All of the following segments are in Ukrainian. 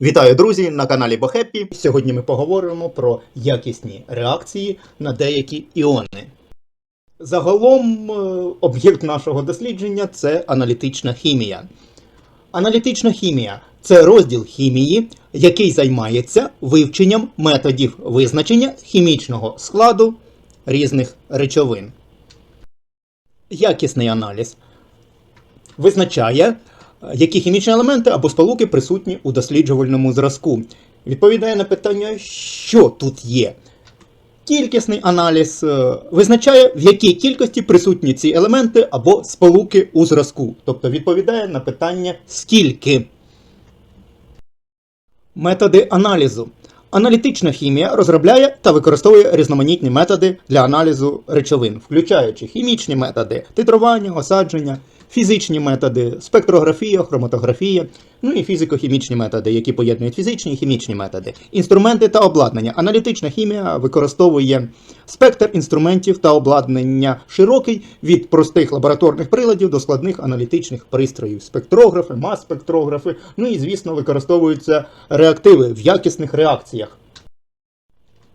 Вітаю, друзі, на каналі Бохеппі. Сьогодні ми поговоримо про якісні реакції на деякі іони. Загалом, е, об'єкт нашого дослідження це аналітична хімія. Аналітична хімія це розділ хімії, який займається вивченням методів визначення хімічного складу різних речовин. Якісний аналіз визначає, які хімічні елементи або сполуки присутні у досліджувальному зразку. Відповідає на питання, що тут є. Кількісний аналіз е, визначає, в якій кількості присутні ці елементи або сполуки у зразку. Тобто відповідає на питання скільки. Методи аналізу. Аналітична хімія розробляє та використовує різноманітні методи для аналізу речовин, включаючи хімічні методи титрування, осадження, фізичні методи, спектрографія, хроматографія, ну і фізико-хімічні методи, які поєднують фізичні і хімічні методи, інструменти та обладнання. Аналітична хімія використовує спектр інструментів та обладнання широкий від простих лабораторних приладів до складних аналітичних пристроїв, спектрографи, мас-спектрографи, ну і, звісно, використовуються реактиви в якісних реакціях.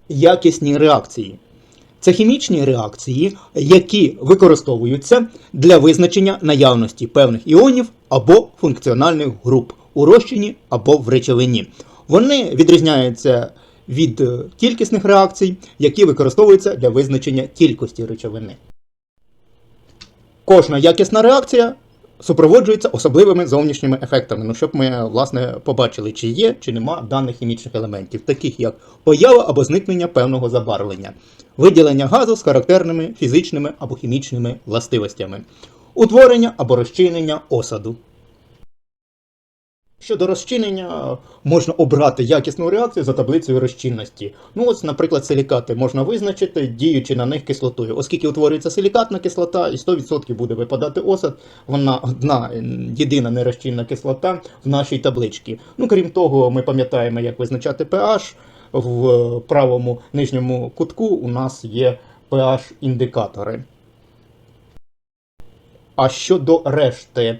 Якісні реакції. Це хімічні реакції, які використовуються для визначення наявності певних іонів або функціональних груп у розчині або в речовині. Вони відрізняються від е, кількісних реакцій, які використовуються для визначення кількості речовини. Кожна якісна реакція супроводжується особливими зовнішніми ефектами. Ну, щоб ми власне побачили, чи є, чи нема даних хімічних елементів, таких як поява або зникнення певного забарвлення, виділення газу з характерними фізичними або хімічними властивостями, утворення або розчинення осаду. Щодо розчинення, можна обрати якісну реакцію за таблицею розчинності. Ну, ось, наприклад, силікати можна визначити, діючи на них кислотою. Оскільки утворюється силікатна кислота, і 100% буде випадати осад, вона одна єдина нерозчинна кислота в нашій табличці. Ну, крім того, ми пам'ятаємо, як визначати pH. В е, правому нижньому кутку у нас є pH-індикатори. А щодо решти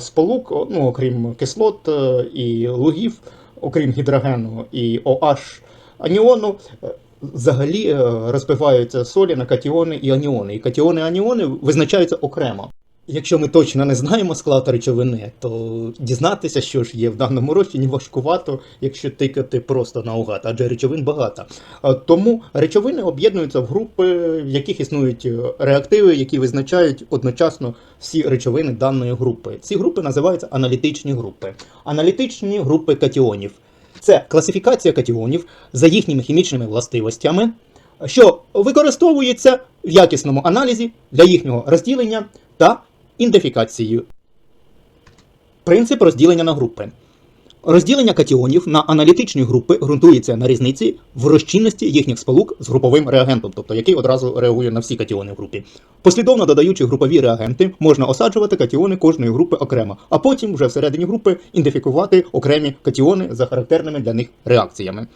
сполук, ну, окрім кислот е, і лугів, окрім гідрогену і OH аніону, е, взагалі е, розбиваються солі на катіони і аніони. І катіони аніони визначаються окремо. Якщо ми точно не знаємо склад речовини, то дізнатися, що ж є в даному розчині, важкувато, якщо тикати просто наугад, адже речовин багато. Тому речовини об'єднуються в групи, в яких існують е, реактиви, які визначають одночасно всі речовини даної групи. Ці групи називаються аналітичні групи. Аналітичні групи катіонів. Це класифікація катіонів за їхніми хімічними властивостями, що використовується в якісному аналізі для їхнього розділення та ідентифікації. Принцип розділення на групи. Розділення катіонів на аналітичні групи ґрунтується на різниці в розчинності їхніх сполук з груповим реагентом, тобто який одразу реагує на всі катіони в групі. Послідовно додаючи групові реагенти, можна осаджувати катіони кожної групи окремо, а потім вже всередині групи ідентифікувати окремі катіони за характерними для них реакціями.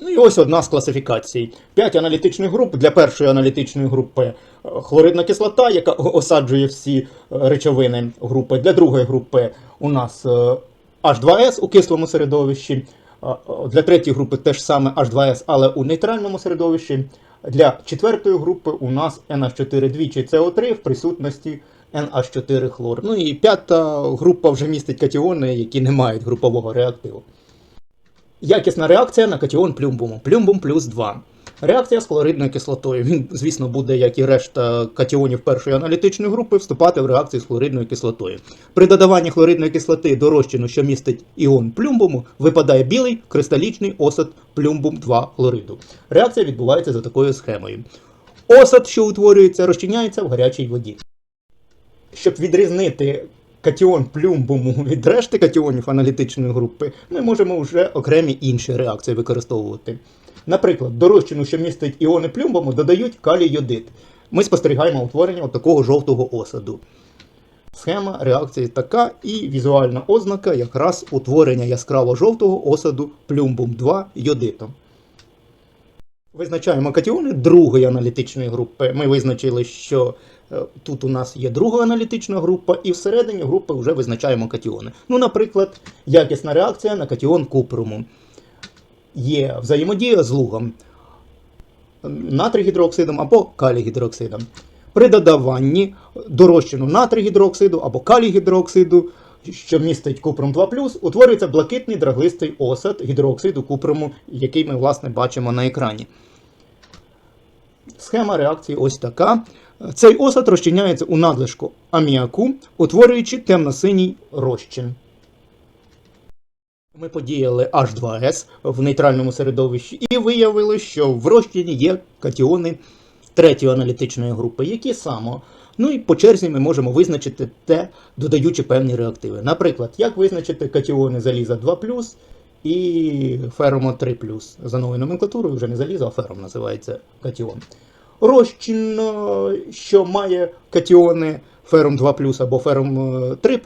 Ну і ось одна з класифікацій. П'ять аналітичних груп. Для першої аналітичної групи е, хлоридна кислота, яка осаджує всі е, речовини групи. Для другої групи у нас е, H2S у кислому середовищі. Для третьої групи теж саме H2S, але у нейтральному середовищі. Для четвертої групи у нас NH4 двічі CO3 в присутності NH4 хлор. Ну і п'ята група вже містить катіони, які не мають групового реактиву. Якісна реакція на катіон плюмбуму. Плюмбум плюс 2. Реакція з хлоридною кислотою. Він, звісно, буде, як і решта катіонів першої аналітичної групи, вступати в реакцію з хлоридною кислотою. При додаванні хлоридної кислоти до розчину, що містить іон плюмбуму, випадає білий кристалічний осад плюмбум 2 хлориду. Реакція відбувається за такою схемою. Осад, що утворюється, розчиняється в гарячій воді. Щоб відрізнити катіон плюмбуму від решти катіонів аналітичної групи, ми можемо вже окремі інші реакції використовувати. Наприклад, до розчину, що містить іони плюмбуму, додають калій йодид. Ми спостерігаємо утворення такого жовтого осаду. Схема реакції така, і візуальна ознака якраз утворення яскраво жовтого осаду плюмбум 2 йодитом. Визначаємо катіони другої аналітичної групи. Ми визначили, що е, тут у нас є друга аналітична група, і всередині групи вже визначаємо катіони. Ну, наприклад, якісна реакція на катіон купруму. Є взаємодія з лугом натрій гідроксидом або калій гідроксидом. При додаванні дорощену натрій гідроксиду або калій гідроксиду, що містить купрум 2 утворюється блакитний драглистий осад гідроксиду купруму, який ми власне бачимо на екрані. Схема реакції ось така. Цей осад розчиняється у надлишку аміаку, утворюючи темно-синій розчин. Ми подіяли H2S в нейтральному середовищі і виявили, що в розчині є катіони третьої аналітичної групи, які саме. Ну і по черзі ми можемо визначити те, додаючи певні реактиви. Наприклад, як визначити катіони заліза 2 і феромо 3 За новою номенклатурою вже не залізо, а фером називається катіон. Розчин, е, що має катіони фером 2 або фером е, 3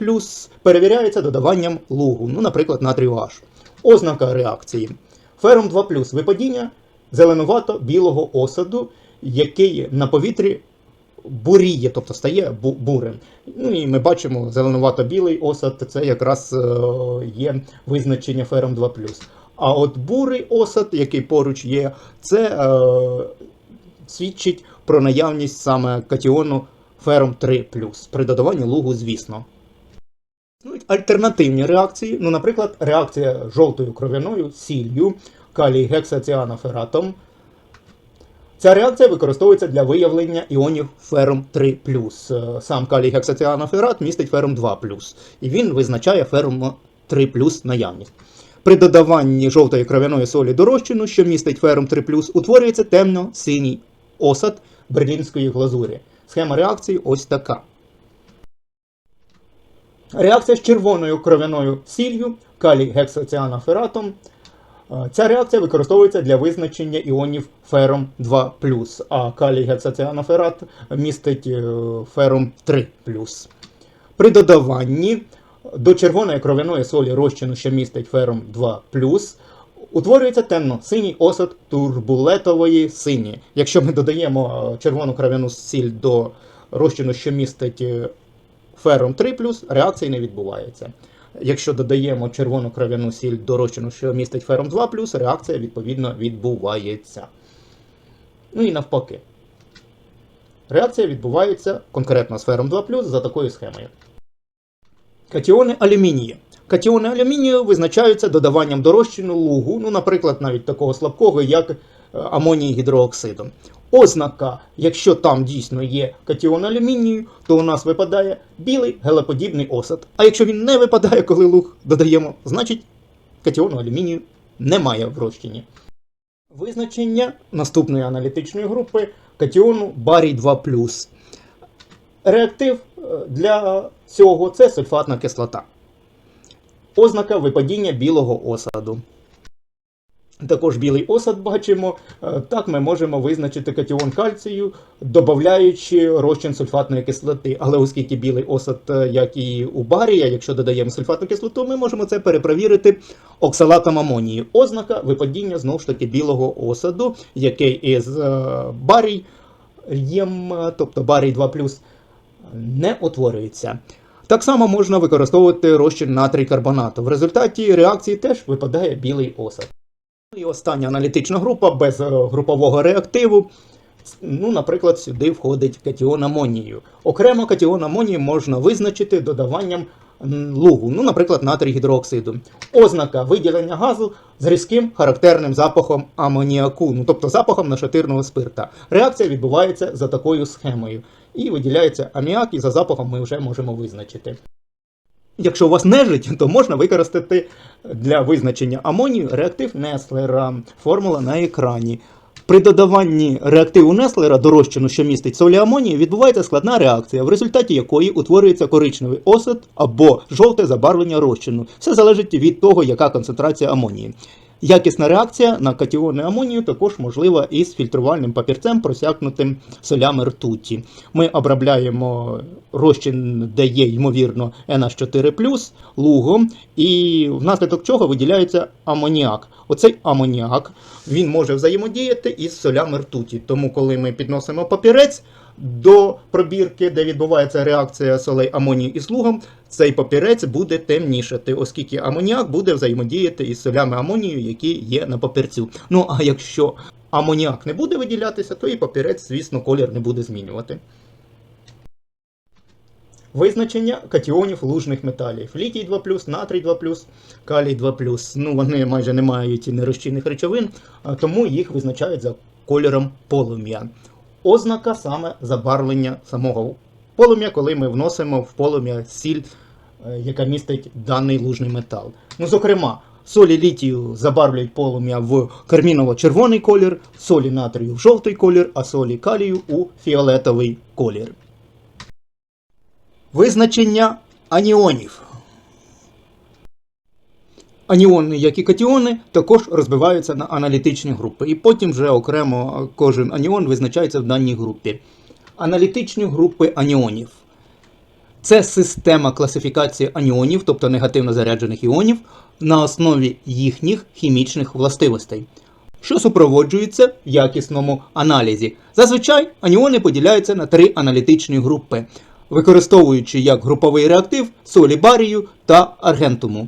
перевіряється додаванням лугу, ну, наприклад, натрію H. Ознака реакції. Фером 2 випадіння зеленувато-білого осаду, який на повітрі буріє, тобто стає бу- бурим. Ну і ми бачимо зеленувато-білий осад, це якраз е, є визначення фером 2 А от бурий осад, який поруч є, це е, свідчить про наявність саме катіону фером 3 при додаванні лугу, звісно. Існують альтернативні реакції, ну, наприклад, реакція жовтою кров'яною сіллю, калій гексаціанофератом. Ця реакція використовується для виявлення іонів фером 3 Е, Сам калій гексаціаноферат містить фером 2 і він визначає фером 3 наявність. При додаванні жовтої кров'яної солі до розчину, що містить фером 3 утворюється темно-синій осад берлінської глазурі. Схема реакції ось така. Реакція з червоною кров'яною сіллю, калій гексоціанофератом. Е, Ця реакція використовується для визначення іонів фером 2 а калій гексоціаноферат містить е, фером 3 При додаванні до червоної кров'яної солі розчину, що містить фером 2 утворюється темно-синій осад турбулетової сині. Якщо ми додаємо е, червону кров'яну сіль до розчину, що містить фером 3 реакції не відбувається. Якщо додаємо червону кров'яну сіль до що містить фером 2 реакція відповідно відбувається. Ну і навпаки. Реакція відбувається конкретно з фером 2 за такою схемою. Катіони алюмінію. Катіони алюмінію визначаються додаванням до розчину лугу, ну, наприклад, навіть такого слабкого, як е, амоній гідрооксидом. Ознака, якщо там дійсно є катіон алюмінію, то у нас випадає білий гелеподібний осад. А якщо він не випадає, коли луг додаємо, значить катіону алюмінію немає в розчині. Визначення наступної аналітичної групи катіону барій 2 Реактив е, для цього це сульфатна кислота. Ознака випадіння білого осаду. Також білий осад бачимо. Е, так ми можемо визначити катіон кальцію, додаючи розчин сульфатної кислоти. Але оскільки білий осад, е, як і у барія, якщо додаємо сульфатну кислоту, ми можемо це перепровірити оксалатом амонії. Ознака випадіння знову ж таки білого осаду, який із е, барієм, тобто барій 2 не утворюється. Так само можна використовувати розчин натрій карбонату. В результаті реакції теж випадає білий осад. І остання аналітична група без е, групового реактиву. Ну, Наприклад, сюди входить катіон амонію. Окремо катіон амонію можна визначити додаванням лугу, ну, наприклад, натрій гідрооксиду. Ознака виділення газу з різким характерним запахом амоніаку, ну, тобто запахом нашатирного спирта. Реакція відбувається за такою схемою. І виділяється аміак, і за запахом ми вже можемо визначити. Якщо у вас нежить, то можна використати для визначення амонію реактив Неслера. Формула на екрані. При додаванні реактиву Неслера до розчину, що містить солі амонії, відбувається складна реакція, в результаті якої утворюється коричневий осад або жовте забарвлення розчину. Все залежить від того, яка концентрація амонії. Якісна реакція на катіони амонію також можлива із фільтрувальним папірцем, просякнутим солями ртуті. Ми обробляємо розчин, де є, ймовірно, NH4 лугом, і внаслідок чого виділяється амоніак. Оцей амоніак він може взаємодіяти із солями ртуті. Тому, коли ми підносимо папірець до пробірки, де відбувається реакція солей амонію із лугом, цей папірець буде темнішати, оскільки амоніак буде взаємодіяти із солями амонію, які є на папірцю. Ну а якщо амоніак не буде виділятися, то і папірець, звісно, колір не буде змінювати. Визначення катіонів лужних металів. Літій 2, натрій 2, калій 2. Ну, вони майже не мають нерозчинних речовин, тому їх визначають за кольором полум'я. Ознака саме забарвлення самого полум'я, коли ми вносимо в полум'я сіль, яка містить даний лужний метал. Ну, зокрема, солі літію забарвлюють полум'я в карміново-червоний колір, солі натрію в жовтий колір, а солі калію у фіолетовий колір. Визначення аніонів. Аніони, як і катіони, також розбиваються на аналітичні групи, і потім вже окремо кожен аніон визначається в даній групі. Аналітичні групи аніонів. Це система класифікації аніонів, тобто негативно заряджених іонів, на основі їхніх хімічних властивостей, що супроводжується в якісному аналізі. Зазвичай аніони поділяються на три аналітичні групи, використовуючи як груповий реактив солі барію та аргентуму.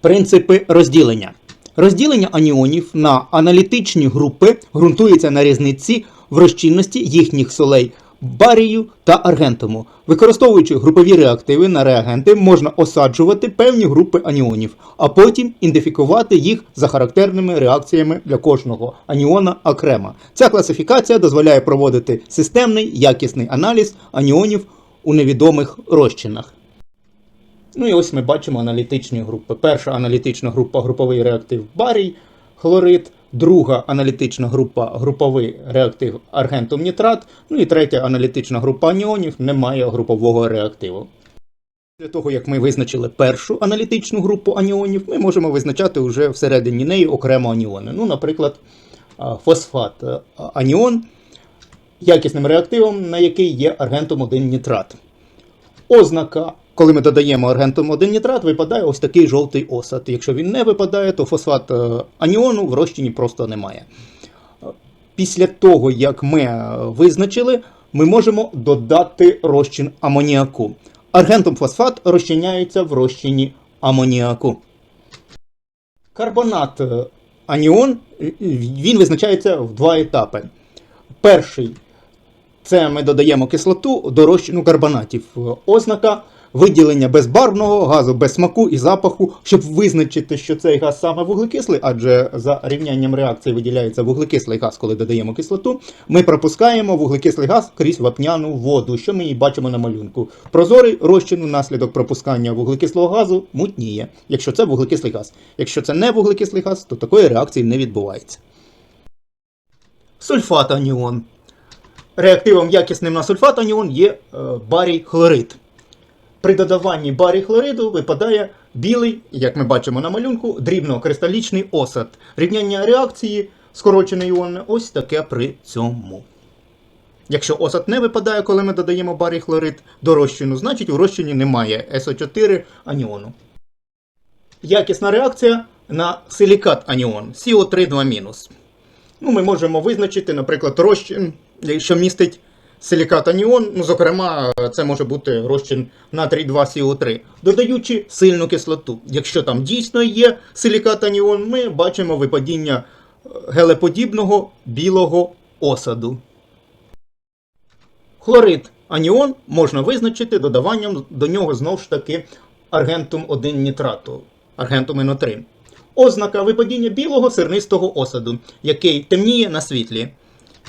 Принципи розділення. Розділення аніонів на аналітичні групи ґрунтується на різниці в розчинності їхніх солей барію та аргентуму. Використовуючи групові реактиви на реагенти, можна осаджувати певні групи аніонів, а потім ідентифікувати їх за характерними реакціями для кожного аніона окремо. Ця класифікація дозволяє проводити системний якісний аналіз аніонів у невідомих розчинах. Ну і ось ми бачимо аналітичні групи. Перша аналітична група груповий реактив барій, хлорид, друга аналітична група груповий реактив аргентум нітрат, ну і третя аналітична група аніонів не має групового реактиву. Після того, як ми визначили першу аналітичну групу аніонів, ми можемо визначати вже всередині неї окремо аніони. Ну, наприклад, фосфат аніон, якісним реактивом, на який є аргентум 1 нітрат. Ознака, коли ми додаємо аргентум 1 нітрат, випадає ось такий жовтий осад. Якщо він не випадає, то фосфат е, аніону в розчині просто немає. Після того, як ми е, визначили, ми можемо додати розчин амоніаку. Аргентум фосфат розчиняється в розчині амоніаку. Карбонат е, аніон він визначається в два етапи. Перший це ми додаємо кислоту до розчину карбонатів. Ознака виділення безбарвного газу без смаку і запаху, щоб визначити, що цей газ саме вуглекислий, адже за рівнянням реакції виділяється вуглекислий газ, коли додаємо кислоту. Ми пропускаємо вуглекислий газ крізь вапняну воду, що ми і бачимо на малюнку. Прозорий розчин внаслідок пропускання вуглекислого газу мутніє, якщо це вуглекислий газ. Якщо це не вуглекислий газ, то такої реакції не відбувається. Сульфат аніон. Реактивом якісним на сульфат аніон є е, барій хлорид. При додаванні барій хлориду випадає білий, як ми бачимо на малюнку, дрібнокристалічний осад. Рівняння реакції скорочений іон ось таке при цьому. Якщо осад не випадає, коли ми додаємо барій хлорид до розчину, значить у розчині немає СО4 аніону. Якісна реакція на силікат аніон CO3 2-. Ну, ми можемо визначити, наприклад, розчин, що містить силікат аніон, ну, зокрема, це може бути розчин натрій 2СО3, додаючи сильну кислоту. Якщо там дійсно є силікат аніон, ми бачимо випадіння е, гелеподібного білого осаду. Хлорид аніон можна визначити додаванням до нього знову ж таки аргентум 1 нітрату, аргентум НО3. Ознака випадіння білого сернистого осаду, який темніє на світлі.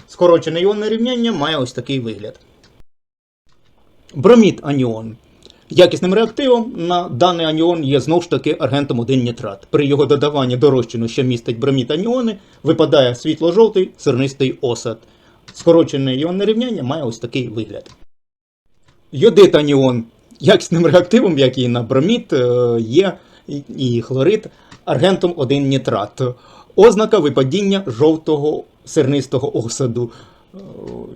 Скорочене іонне рівняння має ось такий вигляд. Бромід аніон. Якісним реактивом на даний аніон є знову ж таки аргентум 1 нітрат. При його додаванні до розчину, що містить бромід аніони, випадає світло-жовтий сернистий осад. Скорочене іонне рівняння має ось такий вигляд. Йодит аніон. Якісним реактивом, як і на бромід, е, є і- хлорид аргентум 1 нітрат. Ознака випадіння жовтого сернистого осаду.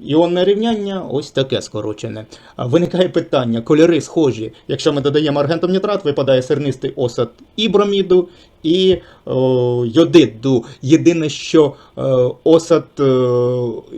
Іонне рівняння ось таке скорочене. Виникає питання: кольори схожі. Якщо ми додаємо аргентом нітрат, випадає сернистий осад і броміду, і о, йодиду. Єдине, що е, осад е,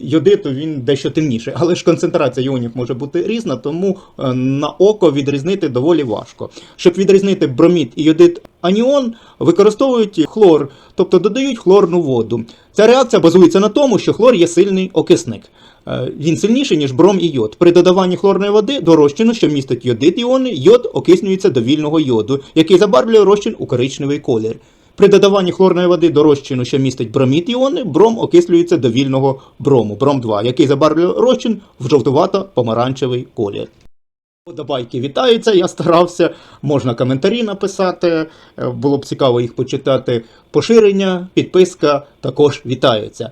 йодиту він дещо темніший, але ж концентрація іонів може бути різна, тому е, на око відрізнити доволі важко. Щоб відрізнити бромід і йодит аніон, використовують хлор, тобто додають хлорну воду. Ця реакція базується на тому, що хлор є сильний окисник. Е, Він сильніший, ніж бром і йод. При додаванні хлорної води до розчину, що містить йодит іони, йод окиснюється до вільного йоду, який забарвлює розчин у коричневий колір. При додаванні хлорної води до розчину, що містить бромід іони, бром окислюється до вільного брому, бром 2, який забарвлює розчин в жовтувато-помаранчевий колір. Подобайки вітаються, я старався. Можна коментарі написати, е, було б цікаво їх почитати. Поширення, підписка також вітаються.